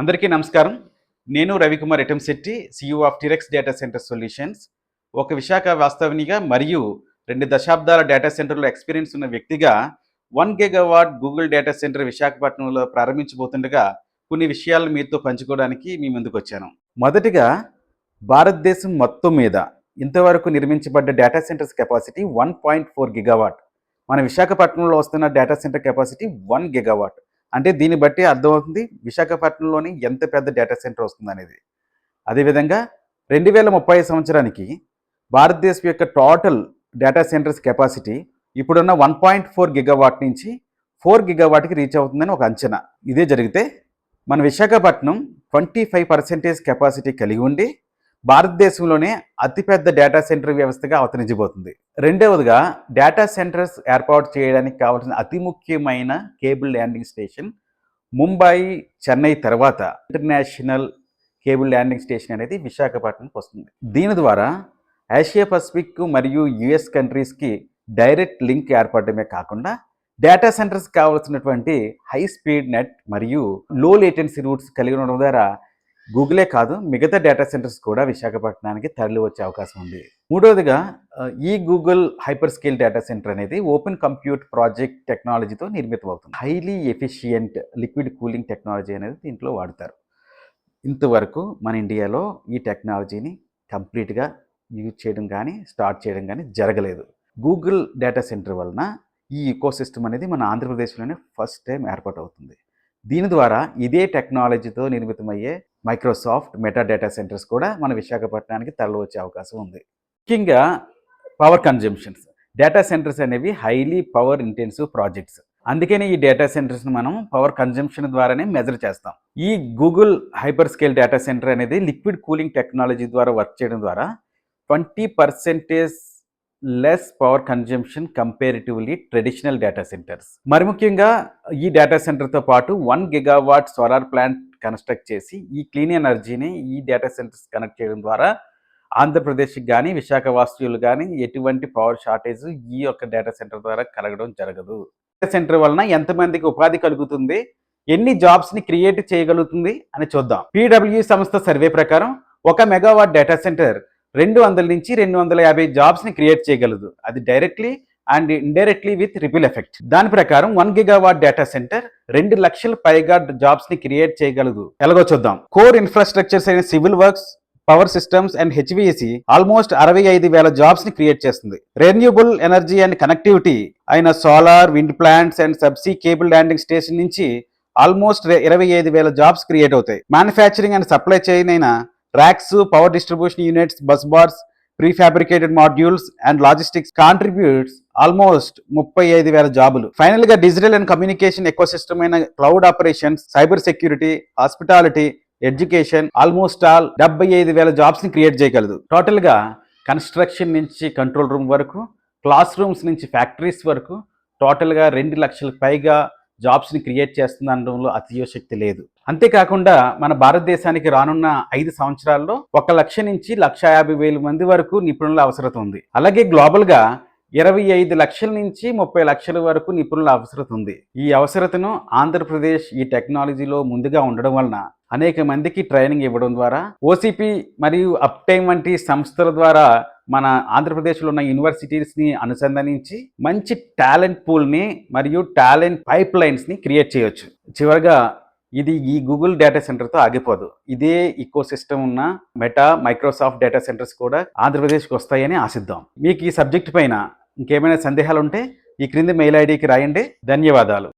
అందరికీ నమస్కారం. నేను Ravikumar Etamsetti CEO of Trex data centre solutions ఒక విశాఖ వాస్తవనిగా మరియు రెండు దశాబ్దాల డేటా సెంటర్లో ఎక్స్పీరియన్స్ ఉన్న వ్యక్తిగా one gigawatt Google data centre విశాఖపట్నంలో ప్రారంభించబోతుండగా కొన్ని విషయాలను మీతో పంచుకోవడానికి మీ ముందుకు వచ్చాను. మొదటిగా భారతదేశం మొత్తం మీద ఇంతవరకు నిర్మించబడ్డ data centres capacity one point four gigawatt మన విశాఖపట్నంలో వస్తున్న data centre capacity one gigawatt అంటే దీన్ని బట్టి అర్థమవుతుంది విశాఖపట్నంలోని ఎంత పెద్ద డేటా సెంటర్ వస్తుంది అనేది అదేవిధంగా రెండు వేల ముప్పై సంవత్సరానికి భారతదేశం యొక్క టోటల్ డేటా సెంటర్స్ కెపాసిటీ ఇప్పుడున్న వన్ పాయింట్ ఫోర్ గిగావాట్ నుంచి ఫోర్ గిగావాట్కి రీచ్ అవుతుందని ఒక అంచనా. ఇదే జరిగితే మన Visakhapatnam twenty five percentage capacity కలిగి ఉండి భారతదేశంలోనే అతిపెద్ద డేటా సెంటర్ వ్యవస్థగా అవతరించబోతుంది రెండవదిగా డేటా సెంటర్స్ ఏర్పాటు చేయడానికి కావాల్సిన అతి ముఖ్యమైన cable landing station Mumbai Chennai తర్వాత ఇంటర్నేషనల్ కేబుల్ ల్యాండింగ్ స్టేషన్ అనేది విశాఖపట్నంకి వస్తుంది. దీని ద్వారా ఆసియా పసిఫిక్ మరియు యుఎస్ కంట్రీస్కి డైరెక్ట్ లింక్ ఏర్పడమే కాకుండా డేటా సెంటర్స్ కావాల్సినటువంటి హై స్పీడ్ నెట్ మరియు లో లేటెన్సీ రూట్స్ కలిగి ఉండడం ద్వారా గూగులే కాదు మిగతా డేటా సెంటర్స్ కూడా విశాఖపట్నానికి తరలి వచ్చే అవకాశం ఉంది. మూడవదిగా ఈ Google hyper scale data centre అనేది ఓపెన్ కంప్యూట్ ప్రాజెక్ట్ టెక్నాలజీతో నిర్మితం అవుతుంది highly efficient liquid cooling technology అనేది దీంట్లో వాడతారు. ఇంతవరకు మన ఇండియాలో ఈ టెక్నాలజీని కంప్లీట్గా యూజ్ చేయడం కానీ స్టార్ట్ చేయడం కానీ జరగలేదు. గూగుల్ డేటా సెంటర్ వలన ఈ ఇకో సిస్టమ్ అనేది మన ఆంధ్రప్రదేశ్లోనే ఫస్ట్ టైం ఏర్పాటు అవుతుంది దీని ద్వారా ఇదే టెక్నాలజీతో నిర్మితమయ్యే మైక్రోసాఫ్ట్ మెటా డేటా సెంటర్స్ కూడా మన విశాఖపట్నానికి తరలివచ్చే అవకాశం ఉంది. ముఖ్యంగా పవర్ కన్జంప్షన్స్ డేటా సెంటర్స్ అనేవి హైలీ పవర్ ఇంటెన్సివ్ ప్రాజెక్ట్స్ అందుకనే ఈ డేటా సెంటర్స్ని మనం పవర్ కన్జంప్షన్ ద్వారానే మెజర్ చేస్తాం. ఈ Google hyper scale data centre అనేది లిక్విడ్ కూలింగ్ టెక్నాలజీ ద్వారా వర్క్ చేయడం ద్వారా twenty percentage less power consumption comparatively traditional data centres మరి ముఖ్యంగా ఈ డేటా సెంటర్తో పాటు one gigawatt solar plant construct చేసి ఈ క్లీన్ ఎనర్జీని ఈ డేటా సెంటర్స్ కనెక్ట్ చేయడం ద్వారా ఆంధ్రప్రదేశ్కి కానీ విశాఖ వాసులు కానీ ఎటువంటి పవర్ షార్టేజ్ ఈ యొక్క డేటా సెంటర్ ద్వారా కలగడం జరగదు. డేటా సెంటర్ వలన ఎంతమందికి ఉపాధి కలుగుతుంది ఎన్ని జాబ్స్ని క్రియేట్ చేయగలుగుతుంది అని చూద్దాం. పీడబ్ల్యూ సంస్థ సర్వే ప్రకారం ఒక మెగావాట్ డేటా సెంటర్ రెండు వందల నుంచి రెండు వందల యాభై జాబ్స్ని క్రియేట్ చేయగలదు. అది directly and indirectly with ripple effect దాని ప్రకారం వన్ గిగావాట్ డేటా సెంటర్ రెండు లక్షల పైగా జాబ్స్ని క్రియేట్ చేయగలదు. ఎలాగో చూద్దాం. కోర్ ఇన్ఫ్రాస్ట్రక్చర్స్ అయిన civil works power systems and HVAC almost అరవై ఐదు వేల జాబ్స్ని క్రియేట్ చేస్తుంది. రెన్యూబుల్ ఎనర్జీ అండ్ కనెక్టివిటీ అయిన solar wind plants and subsea cable landing station నుంచి ఆల్మోస్ట్ ఇరవై ఐదు వేల జాబ్స్ క్రియేట్ అవుతాయి. మ్యానుఫ్యాక్చరింగ్ అండ్ సప్లై చైన్ అయిన racks power distribution units bus bars prefabricated modules and logistics contributes almost ముప్పై ఐదు వేల జాబులు. ఫైనల్గా డిజిటల్ అండ్ కమ్యూనికేషన్ ఎక్కువ సిస్టమ్ అయిన cloud operations cyber security hospitality education almost all డెబ్బై ఐదు వేల జాబ్స్ని క్రియేట్ చేయగలదు. టోటల్గా కన్స్ట్రక్షన్ నుంచి కంట్రోల్ రూమ్ వరకు క్లాస్ రూమ్స్ నుంచి ఫ్యాక్టరీస్ వరకు టోటల్గా రెండు లక్షలకు పైగా జాబ్స్ని క్రియేట్ చేస్తుంది అనడంలో అతియోశక్తి లేదు. అంతేకాకుండా మన భారతదేశానికి రానున్న ఐదు సంవత్సరాల్లో ఒక లక్ష నుంచి లక్ష యాభై వేల మంది వరకు నిపుణుల అవసరం ఉంది. అలాగే గ్లోబల్గా ఇరవై ఐదు లక్షల నుంచి ముప్పై లక్షల వరకు నిపుణుల అవసరత ఉంది. ఈ అవసరతను ఆంధ్రప్రదేశ్ ఈ టెక్నాలజీలో ముందుగా ఉండడం వలన అనేక మందికి ట్రైనింగ్ ఇవ్వడం ద్వారా ఓసిపి మరియు అప్ టైమ్ వంటి సంస్థల ద్వారా మన ఆంధ్రప్రదేశ్లో ఉన్న యూనివర్సిటీస్ని అనుసంధానించి మంచి టాలెంట్ పూల్ని మరియు టాలెంట్ పైప్ లైన్స్ని క్రియేట్ చేయొచ్చు. చివరిగా ఇది ఈ గూగుల్ డేటా సెంటర్తో ఆగిపోదు. ఇదే ఈకో సిస్టమ్ ఉన్న మెటా మైక్రోసాఫ్ట్ డేటా సెంటర్స్ కూడా ఆంధ్రప్రదేశ్కి వస్తాయని ఆశిద్దాం. మీకు ఈ సబ్జెక్ట్ పైన ఇంకేమైనా సందేహాలు ఉంటే ఈ క్రింది మెయిల్ ఐడికి రాయండి. ధన్యవాదాలు.